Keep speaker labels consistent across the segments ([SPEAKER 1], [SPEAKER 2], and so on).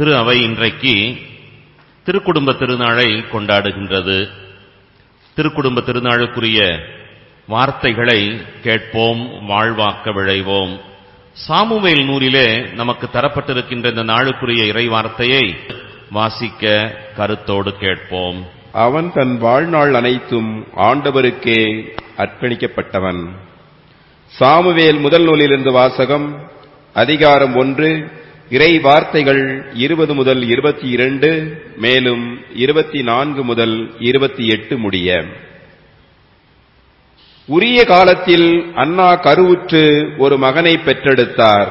[SPEAKER 1] திரு அவை இன்றைக்கு திருக்குடும்ப திருநாளை கொண்டாடுகின்றது. திருக்குடும்ப திருநாளுக்குரிய வார்த்தைகளை கேட்போம் வாழ்வாக்க விழைவோம். சாமுவேல் நூலிலே நமக்கு தரப்பட்டிருக்கின்ற இந்த நாளுக்குரிய இறை வார்த்தையை வாசிக்க கருத்தோடு கேட்போம்.
[SPEAKER 2] அவன் தன் வாழ்நாள் அனைத்தும் ஆண்டவருக்கே அர்ப்பணிக்கப்பட்டவன். சாமுவேல் முதல் நூலிலிருந்து வாசகம் அதிகாரம் ஒன்று இறை வார்த்தைகள் இருபது முதல் இருபத்தி இரண்டு மேலும் இருபத்தி நான்கு முதல் இருபத்தி எட்டு முடிய. உரிய காலத்தில் அண்ணா கருவுற்று ஒரு மகனை பெற்றெடுத்தார்.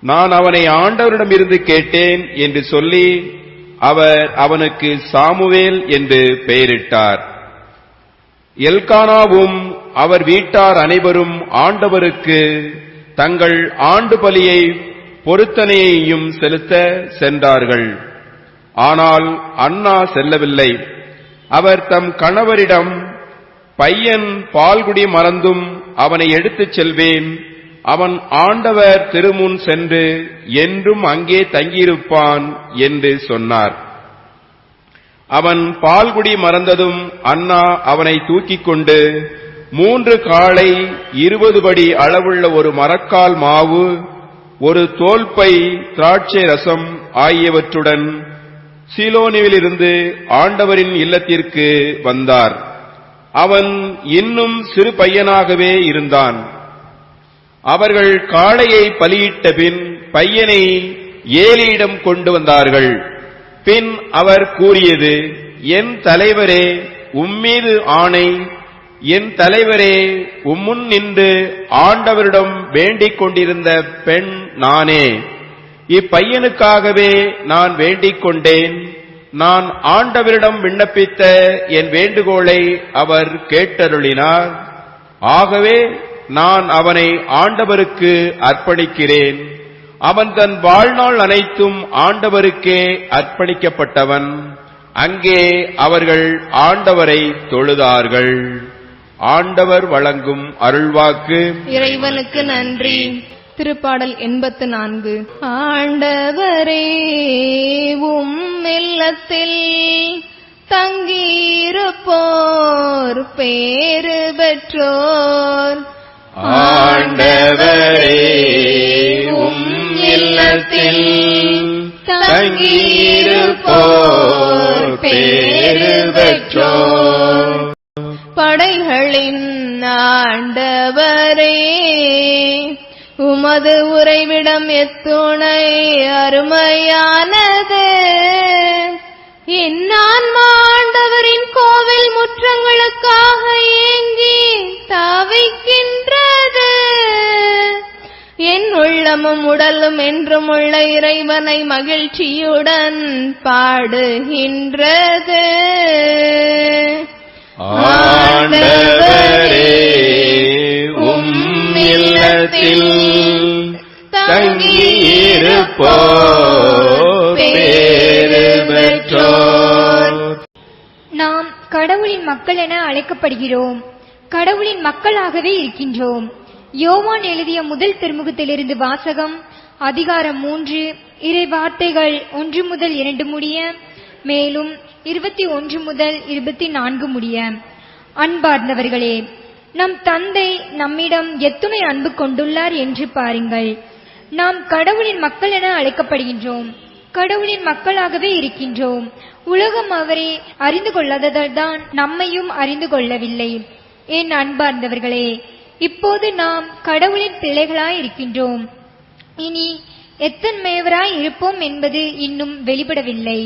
[SPEAKER 2] நான் அவனை ஆண்டவரிடமிருந்து கேட்டேன் என்று சொல்லி அவர் அவனுக்கு சாமுவேல் என்று பெயரிட்டார். எல்கானாவும் அவர் வீட்டார் அனைவரும் ஆண்டவருக்கு தங்கள் ஆண்டு பலியை பொருத்தனையையும் செலுத்த சென்றார்கள். ஆனால் அண்ணா செல்லவில்லை. அவர் தம் கணவரிடம் பையன் பால்குடி மறந்தும் அவனை எடுத்துச் செல்வேன். அவன் ஆண்டவர் திருமுன் சென்று என்றும் அங்கே தங்கியிருப்பான் என்று சொன்னார். அவன் பால்குடி மறந்ததும் அண்ணா அவனை தூக்கிக் கொண்டு மூன்று காலை இருபது படி அளவுள்ள ஒரு மரக்கால் மாவு ஒரு தோல்பை திராட்சை ரசம் ஆகியவற்றுடன் சீலோனிவிலிருந்து ஆண்டவரின் இல்லத்திற்கு வந்தார். அவன் இன்னும் சிறு பையனாகவே இருந்தான். அவர்கள் காளையை பலியிட்ட பின் பையனை ஏலியிடம் கொண்டு வந்தார்கள். பின் அவர் கூறியது என் தலைவரே உம்மீது ஆணை என் தலைவரே உம்முன் நின்று ஆண்டவரிடம் வேண்டிக் கொண்டிருந்த பெண் நானே. இப்பையனுக்காகவே நான் வேண்டிக் கொண்டேன். நான் ஆண்டவரிடம் விண்ணப்பித்த என் வேண்டுகோளை அவர் கேட்டருளினார். ஆகவே நான் அவனை ஆண்டவருக்கு அர்ப்பணிக்கிறேன். அவன் தன் வாழ்நாள் அனைத்தும் ஆண்டவருக்கே அர்ப்பணிக்கப்பட்டவன். அங்கே அவர்கள் ஆண்டவரை தொழுதார்கள். ஆண்டவர் வழங்கும் அருள்வாக்கு.
[SPEAKER 3] இறைவனுக்கு நன்றி. திருப்பாடல் எண்பத்து நான்கு. ஆண்டவரே உம் இல்லத்தில் தங்கியிருப்போர் பேறு பெற்றோர்.
[SPEAKER 2] ஆண்டவரே உம் இல்லத்தில் தங்கியிருப்போர் பேறு பெற்றோர்.
[SPEAKER 3] படைகளின் ஆண்டவரே உமது உறைவிடம் எத்துணை அருமையானது. இந்நான்மா ஆண்டவரின் கோவில் முற்றங்களுக்காக ஏங்கி தவிக்கின்றது. என் உள்ளமும் உடலும் என்றும் உள்ள இறைவனை மகிழ்ச்சியுடன் பாடுகின்றது.
[SPEAKER 2] ஆண்டவரே உம் இல்லத்தில்
[SPEAKER 4] நாம் கடவுளின் மக்கள் என அழைக்கப்படுகிறோம். கடவுளின் மக்களாகவே இருக்கின்றோம். யோவான் எழுதிய முதல் திருமுகத்திலிருந்து வாசகம் அதிகாரம் மூன்று இறை வார்த்தைகள் ஒன்று முதல் இரண்டு முடிய மேலும் இருபத்தி ஒன்று முதல் இருபத்தி நான்கு முடிய. அன்பார்ந்தவர்களே நம் தந்தை நம்மிடம் எத்துணை அன்பு கொண்டுள்ளார் என்று பாருங்கள். நாம் கடவுளின் மக்கள் என அழைக்கப்படுகின்றோம். கடவுளின் மக்களாகவே இருக்கின்றோம். உலகம் அவரை அறிந்து கொள்ளாததால் தான் நம்மையும் அறிந்து கொள்ளவில்லை. என் அன்பார்ந்தவர்களே இப்போது நாம் கடவுளின் பிள்ளைகளாய் இருக்கின்றோம். இனி எத்தன்மையவராய் இருப்போம் என்பது இன்னும் வெளிப்படவில்லை.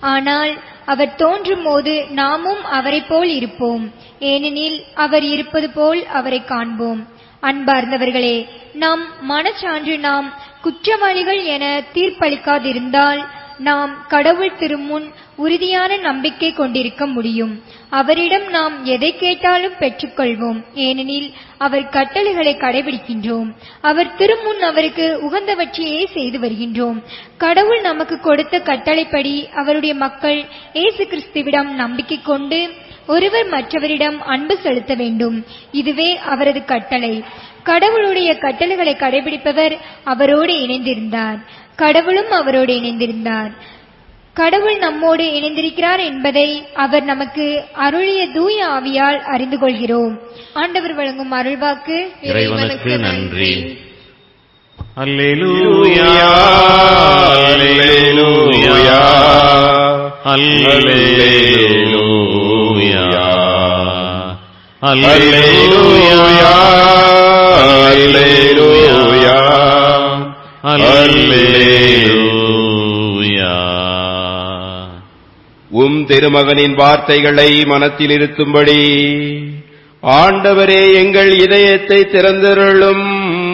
[SPEAKER 4] ஆனால் அவர் தோன்றும் போது நாமும் அவரைப் போல் இருப்போம். ஏனெனில் அவர் இருப்பது போல் அவரை காண்போம். அன்பார்ந்தவர்களே நாம் மனச்சான்று நாம் குற்றவாளிகள் என தீர்ப்பளிக்காதிருந்தால் நாம் கடவுள் திருமுன் உறுதியான நம்பிக்கை கொண்டிருக்க முடியும். அவரிடம் நாம் எதை கேட்டாலும் பெற்றுக்கொள்வோம். ஏனெனில் அவர் கட்டளைகளை கடைபிடிக்கின்றோம். அவர் திருமுன் அவருக்கு உகந்தவற்றையே செய்து வருகின்றோம். கடவுள் நமக்கு கொடுத்த கட்டளைப்படி அவருடைய மக்கள் இயேசு கிறிஸ்துவிடம் நம்பிக்கை கொண்டு ஒருவர் மற்றவரிடம் அன்பு செலுத்த வேண்டும். இதுவே அவரது கட்டளை. கடவுளுடைய கட்டளைகளை கடைபிடிப்பவர் அவரோடு இணைந்திருந்தார். கடவுளும் அவரோடு இணைந்திருந்தார். கடவுள் நம்மோடு இணைந்திருக்கிறார் என்பதை அவர் நமக்கு அருளிய தூய ஆவியால் அறிந்து கொள்கிறோம். ஆண்டவர் வழங்கும் அருள்வாக்கு
[SPEAKER 1] இறைவனுக்கு நன்றி. அல்லேலூயா
[SPEAKER 2] அல்லேலூயா
[SPEAKER 1] அல்லேலூயா
[SPEAKER 2] அல்லேலூயா அல்லேலூயா
[SPEAKER 1] அல்லேலூயா
[SPEAKER 2] உம் திருமகனின் வார்த்தைகளை மனத்தில் இருத்தும்படி ஆண்டவரே எங்கள் இதயத்தை திறந்தருளும்.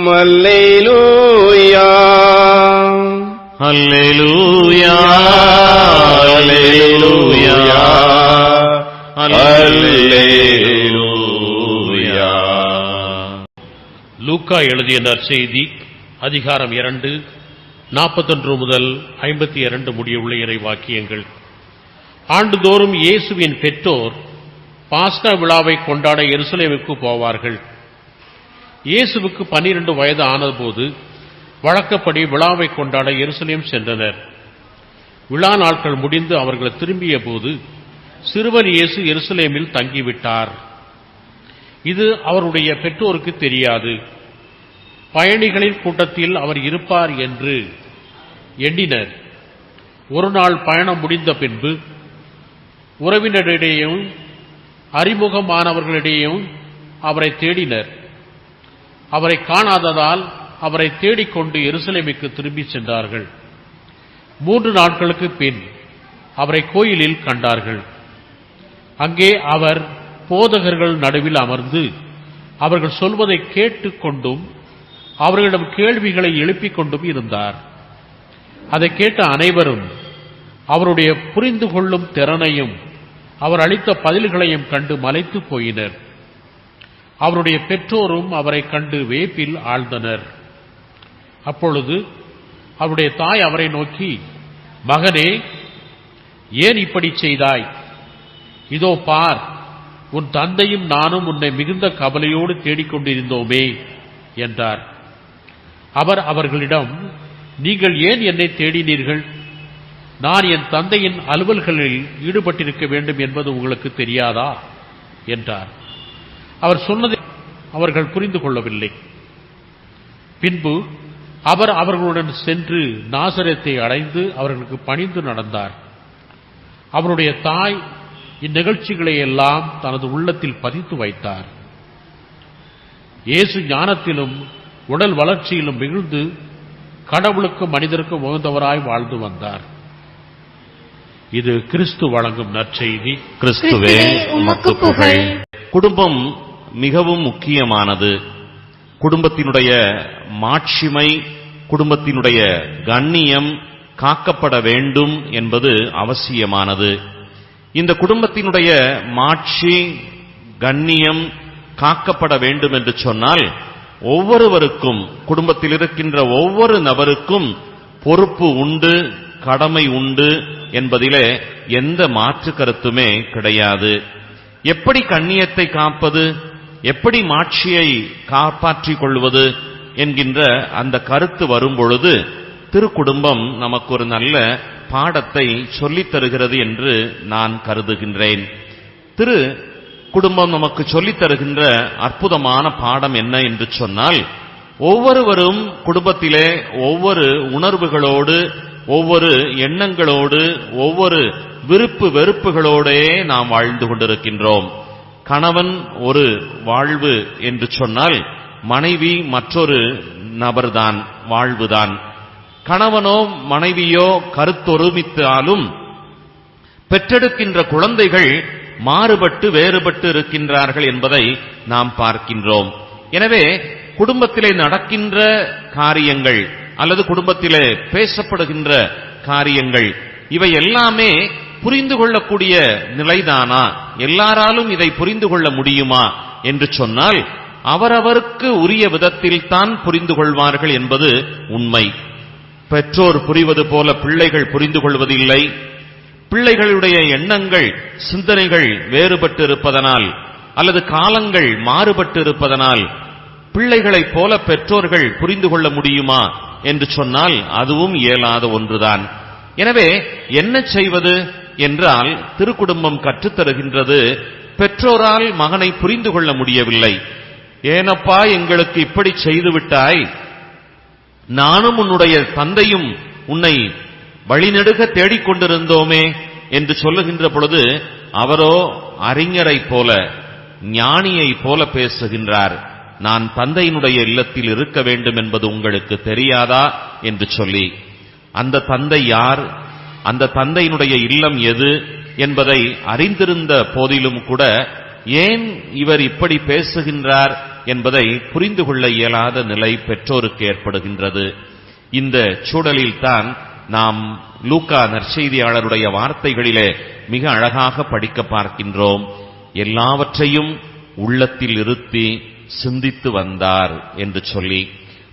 [SPEAKER 2] அல்லேலூயா.
[SPEAKER 1] அல்லேலூயா. அல்லேலூயா. அல்லேலூயா.
[SPEAKER 5] லூக்கா எழுதிய நற்செய்தி அதிகாரம் இரண்டு நாற்பத்தொன்று முதல் ஐம்பத்தி இரண்டு முடியுள்ள இறை வாக்கியங்கள். ஆண்டுதோறும் இயேசுவின் பெற்றோர் பாஸ்கா விழாவை கொண்டாட எருசலேமுக்கு போவார்கள். இயேசுவுக்கு பன்னிரண்டு வயது ஆனபோது வழக்கப்படி விழாவை கொண்டாட எருசலேம் சென்றனர். விழா நாட்கள் முடிந்து அவர்கள் திரும்பிய போது சிறுவர் இயேசு எருசலேமில் தங்கிவிட்டார். இது அவருடைய பெற்றோருக்கு தெரியாது. பயணிகளின் கூட்டத்தில் அவர் இருப்பார் என்று எண்ணினர். ஒரு நாள் பயணம் முடிந்த பின்பு உறவினரிடையும் அறிமுகமானவர்களிடையும் அவரை தேடினர். அவரை காணாததால் அவரை தேடிக்கொண்டு எருசலேமுக்கு திரும்பி சென்றார்கள். மூன்று நாட்களுக்கு பின் அவரை கோயிலில் கண்டார்கள். அங்கே அவர் போதகர்கள் நடுவில் அமர்ந்து அவர்கள் சொல்வதை கேட்டுக்கொண்டும் அவர்களிடம் கேள்விகளை எழுப்பிக் கொண்டும் இருந்தார். அதை கேட்ட அனைவரும் அவருடைய புரிந்து கொள்ளும் திறனையும் அவர் அளித்த பதில்களையும் கண்டு மலைத்து போயினர். அவருடைய பெற்றோரும் அவரை கண்டு வேப்பில் ஆழ்ந்தனர். அப்பொழுது அவருடைய தாய் அவரை நோக்கி மகனே ஏன் இப்படி செய்தாய்? இதோ பார் உன் தந்தையும் நானும் உன்னை மிகுந்த கவலையோடு தேடிக்கொண்டிருந்தோமே என்றார். அவர் அவர்களிடம் நீங்கள் ஏன் என்னை தேடினீர்கள்? நான் என் தந்தையின் அலுவல்களில் ஈடுபட்டிருக்க வேண்டும் என்பது உங்களுக்கு தெரியாதா? என்றார். அவர் சொன்னதை அவர்கள் புரிந்து கொள்ளவில்லை. பின்பு அவர் அவர்களுடன் சென்று நாசரத்தை அடைந்து அவர்களுக்கு பணிந்து நடந்தார். அவருடைய தாய் இந்நிகழ்ச்சிகளை எல்லாம் தனது உள்ளத்தில் பதித்து வைத்தார். இயேசு ஞானத்திலும் உடல் வளர்ச்சியிலும் மிகுந்து கடவுளுக்கும் மனிதருக்கும் உகந்தவராய் வாழ்ந்து வந்தார். இது கிறிஸ்து வழங்கும் நற்செய்தி.
[SPEAKER 1] கிறிஸ்துவே உமக்கு புகழ். குடும்பம் மிகவும் முக்கியமானது. குடும்பத்தினுடைய மாட்சிமை குடும்பத்தினுடைய கண்ணியம் காக்கப்பட வேண்டும் என்பது அவசியமானது. இந்த குடும்பத்தினுடைய மாட்சி கண்ணியம் காக்கப்பட வேண்டும் என்று சொன்னால் ஒவ்வொருவருக்கும் குடும்பத்தில் இருக்கின்ற ஒவ்வொரு நபருக்கும் பொறுப்பு உண்டு. கடமை உண்டு என்பதிலே எந்த மாற்று கருத்துமே கிடையாது. எப்படி கண்ணியத்தை காப்பது? எப்படி மாட்சியை காப்பாற்றிக் கொள்வது? என்கின்ற அந்த கருத்து வரும்பொழுது திருக்குடும்பம் நமக்கு ஒரு நல்ல பாடத்தை சொல்லித் தருகிறது என்று நான் கருதுகின்றேன். திரு குடும்பம் நமக்கு சொல்லித் தருகின்ற அற்புதமான பாடம் என்ன என்று சொன்னால் ஒவ்வொருவரும் குடும்பத்திலே ஒவ்வொரு உணர்வுகளோடு ஒவ்வொரு எண்ணங்களோடு ஒவ்வொரு விருப்பு வெறுப்புகளோடே நாம் வாழ்ந்து கொண்டிருக்கின்றோம். கணவன் ஒரு வாழ்வு என்று சொன்னால் மனைவி மற்றொரு நபர்தான் வாழ்வுதான். கணவனோ மனைவியோ கருத்தொருமித்தாலும் பெற்றெடுக்கின்ற குழந்தைகள் மாறுபட்டு வேறுபட்டு இருக்கின்றார்கள் என்பதை நாம் பார்க்கின்றோம். எனவே குடும்பத்திலே நடக்கின்ற காரியங்கள் அல்லது குடும்பத்திலே பேசப்படுகின்ற காரியங்கள் இவை எல்லாமே புரிந்து கொள்ளக்கூடிய நிலைதானா? எல்லாராலும் இதை புரிந்து கொள்ள முடியுமா? என்று சொன்னால் அவரவருக்கு உரிய விதத்தில் தான் புரிந்து கொள்வார்கள் என்பது உண்மை. பெற்றோர் புரிவது போல பிள்ளைகள் புரிந்து கொள்வதில்லை. பிள்ளைகளுடைய எண்ணங்கள் சிந்தனைகள் வேறுபட்டு இருப்பதனால் அல்லது காலங்கள் மாறுபட்டு இருப்பதனால் பிள்ளைகளைப் போல பெற்றோர்கள் புரிந்து கொள்ள முடியுமா? என்று சொன்னால் அதுவும் இயலாத ஒன்றுதான். எனவே என்ன செய்வது என்றால் திருக்குடும்பம் கற்றுத்தருகின்றது. பெற்றோரால் மகனை புரிந்து கொள்ள முடியவில்லை. ஏனப்பா எங்களுக்கு இப்படி செய்து விட்டாய். நானும் உன்னுடைய தந்தையும் உன்னை வழிநெடுக தேடிக்கொண்டிருந்தோமே என்று சொல்லுகின்ற பொழுது அவரோ அறிஞரைப் போல ஞானியைப் போல பேசுகின்றார். நான் தந்தையினுடைய இல்லத்தில் இருக்க வேண்டும் என்பது உங்களுக்கு தெரியாதா? என்று சொல்லி அந்த தந்தை யார்? அந்த தந்தையினுடைய இல்லம் எது? என்பதை அறிந்திருந்த போதிலும் கூட ஏன் இவர் இப்படி பேசுகின்றார் என்பதை புரிந்து கொள்ள இயலாத நிலை பெற்றோருக்கு ஏற்படுகின்றது. இந்த சூழலில்தான் நாம் லூக்கா நற்செய்தியாளருடைய வார்த்தைகளிலே மிக அழகாக படிக்க பார்க்கின்றோம். எல்லாவற்றையும் உள்ளத்தில் இருத்தி சிந்தித்து வந்தார் என்று சொல்லி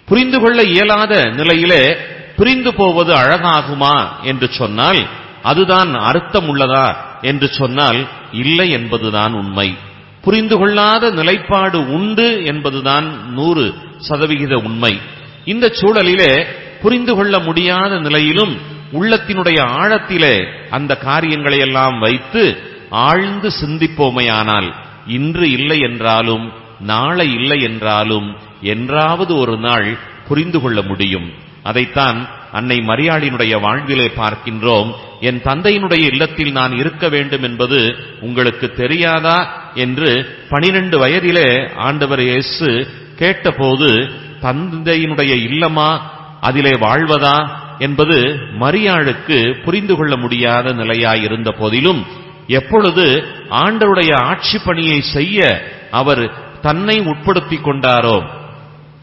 [SPEAKER 1] புரிந்து கொள்ள இயலாத நிலையிலே புரிந்து போவது அழகாகுமா என்று சொன்னால் அதுதான் அர்த்தம் உள்ளதா என்று சொன்னால் இல்லை என்பதுதான் உண்மை. புரிந்து கொள்ளாத நிலைப்பாடு உண்டு என்பதுதான் நூறு சதவிகித உண்மை. இந்த சூழலிலே புரிந்து கொள்ள முடியாத நிலையிலும் உள்ளத்தினுடைய ஆழத்திலே அந்த காரியங்களை எல்லாம் வைத்து ஆழ்ந்து சிந்திப்போமையானால் இன்று இல்லை என்றாலும் நாளை இல்லை என்றாலும் என்றாவது ஒரு நாள் புரிந்து கொள்ள முடியும். அதைத்தான் அன்னை மரியாளினுடைய வாழ்விலே பார்க்கின்றோம். என் தந்தையினுடைய இல்லத்தில் நான் இருக்க வேண்டும் என்பது உங்களுக்கு தெரியாதா என்று பனிரெண்டு வயதிலே ஆண்டவர் இயேசு கேட்டபோது தந்தையினுடைய இல்லமா? அதிலே வாழ்வதா? என்பது மரியாளுக்கு புரிந்து கொள்ள முடியாத நிலையாயிருந்த போதிலும் எப்பொழுது ஆண்டருடைய ஆட்சி பணியை செய்ய அவர் தன்னை உட்படுத்திக் கொண்டாரோ?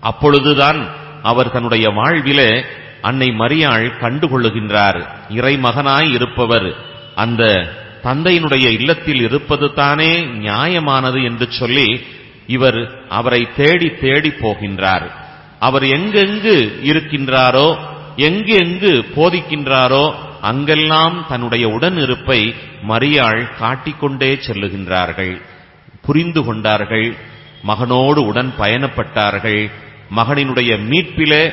[SPEAKER 1] அப்பொழுதுதான் அவர் தன்னுடைய வாழ்விலே அன்னை மரியாள் கண்டுகொள்ளுகின்றார். இறைமகனாய் இருப்பவர். அந்த தந்தையினுடைய இல்லத்தில் இருப்பது தானே நியாயமானது என்று சொல்லி இவர் அவரை தேடி தேடி போகின்றார். அவர் எங்கெங்கு இருக்கின்றாரோ எங்கு எங்கு போதிக்கின்றாரோ அங்கெல்லாம் தன்னுடைய உடன் இருப்பை மரியாள் காட்டிக்கொண்டே செல்லுகின்றார்கள் புரிந்து கொண்டார்கள். மகனோடு உடன் பயணப்பட்டார்கள். மகனினுடைய மீட்பிலே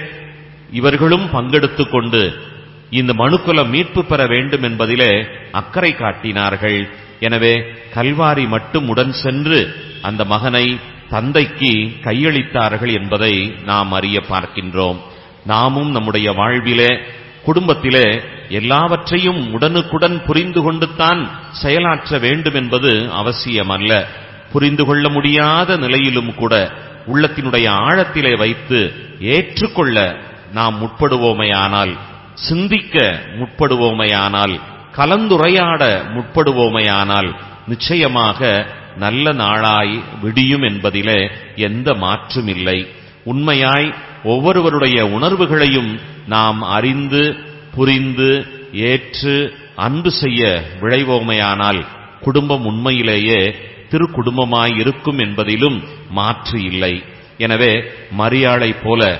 [SPEAKER 1] இவர்களும் பங்கெடுத்துக் கொண்டு இந்த மனுக்குல மீட்பு பெற வேண்டும் என்பதிலே அக்கறை காட்டினார்கள். எனவே கல்வாரி மட்டும் உடன் சென்று அந்த மகனை தந்தைக்கு கையளித்தார்கள் என்பதை நாம் அறிய பார்க்கின்றோம். நாமும் நம்முடைய வாழ்விலே குடும்பத்திலே எல்லாவற்றையும் உடனுக்குடன் புரிந்து கொண்டுத்தான் செயலாற்ற வேண்டும் என்பது அவசியமல்ல. புரிந்து கொள்ள முடியாத நிலையிலும் கூட உள்ளத்தினுடைய ஆழத்திலே வைத்து ஏற்றுக்கொள்ள நாம் முற்படுவோமையானால் சிந்திக்க முற்படுவோமையானால் கலந்துரையாட முற்படுவோமையானால் நிச்சயமாக நல்ல நாளாய் விடியும் என்பதிலே எந்த மாற்றும் இல்லை உண்மையாய் ஒவ்வொருவருடைய உணர்வுகளையும் நாம் அறிந்து புரிந்து ஏற்று அன்பு செய்ய விழைவோமையானால் குடும்பம் உண்மையிலேயே திருக்குடும்பமாய் இருக்கும் என்பதிலும் மாற்று இல்லை. எனவே மரியாளைப் போல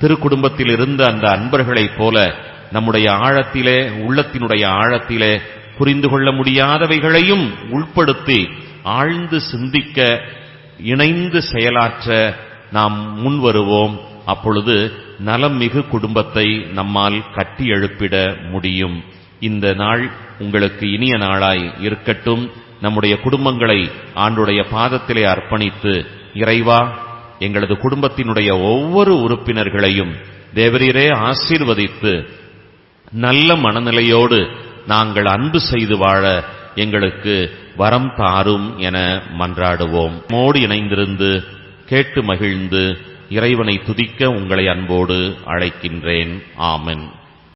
[SPEAKER 1] திருக்குடும்பத்தில் இருந்த அந்த அன்பர்களைப் போல நம்முடைய ஆழத்திலே உள்ளத்தினுடைய ஆழத்திலே புரிந்து கொள்ள முடியாதவைகளையும் உள்படுத்தி ஆழ்ந்து சிந்திக்க இணைந்து செயலாற்ற நாம் முன்வருவோம் அப்பொழுது நலம் மிகு குடும்பத்தை நம்மால் கட்டி எழுப்பிட முடியும். இந்த நாள் உங்களுக்கு இனிய நாளாய் இருக்கட்டும். நம்முடைய குடும்பங்களை ஆண்டுடைய பாதத்திலே அர்ப்பணித்து இறைவா எங்களது குடும்பத்தினுடைய ஒவ்வொரு உறுப்பினர்களையும் தேவரீரே ஆசீர்வதித்து நல்ல மனநிலையோடு நாங்கள் அன்பு செய்து வாழ எங்களுக்கு வரம் தாரும் என மன்றாடுவோம். மோடு இணைந்திருந்து கேட்டு மகிழ்ந்து இறைவனை துதிக்க உங்களை அன்போடு அழைக்கின்றேன். ஆமன்.